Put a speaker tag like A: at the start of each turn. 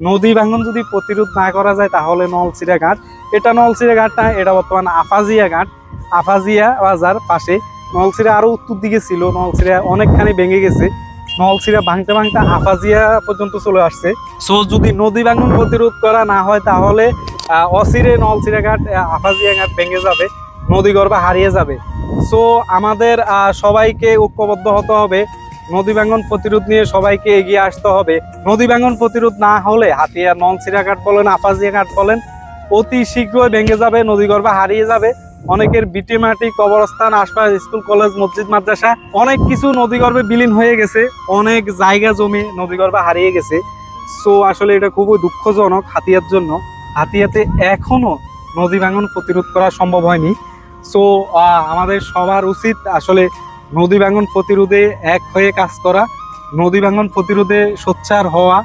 A: নদী ভাঙন যদি প্রতিরোধ না করা যায় তাহলে নলছিরা ঘাট। এটা নলছিরা ঘাট না এটা বর্তমান আফাজিয়া ঘাট। আফাজিয়া বাজার পাশে। নলছিরা আরও উত্তর দিকে ছিল নলছিরা অনেকখানি ভেঙে গেছে। নলছিরা ভাঙতে ভাঙতে আফাজিয়া পর্যন্ত চলে আসছে। সো যদি নদী ভাঙন প্রতিরোধ করা না হয় তাহলে আহ, অচিরে নলছিরা ঘাট আফাজিয়া ঘাট ভেঙে যাবে নদী গর্ভে হারিয়ে যাবে। সো আমাদের সবাইকে ঐক্যবদ্ধ হতে হবে। নদী ভাঙন প্রতিরোধ নিয়ে সবাইকে এগিয়ে আসতে হবে। নদী ভাঙন প্রতিরোধ না হলে হাতিয়া নলছিরা ঘাট বলেন আফাজিয়া ঘাট বলেন, অতি শীঘ্রই ভেঙে যাবে, নদী গর্ভে হারিয়ে যাবে। অনেকের বিটি মাটি কবরস্থান, আশপাশ, স্কুল, কলেজ, মসজিদ, মাদ্রাসা, অনেক কিছু নদী গর্ভে বিলীন হয়ে গেছে। অনেক জায়গা জমি নদী গর্ভে হারিয়ে গেছে। সো আসলে এটা খুবই দুঃখজনক হাতিয়ার জন্য। হাতিয়াতে এখনও নদী ভাঙন প্রতিরোধ করা সম্ভব হয়নি। সো আমাদের সবার উচিত আসলে নদী ভাঙন প্রতিরোধে এক হয়ে কাজ করা নদী ভাঙন প্রতিরোধে সোচ্চার হওয়া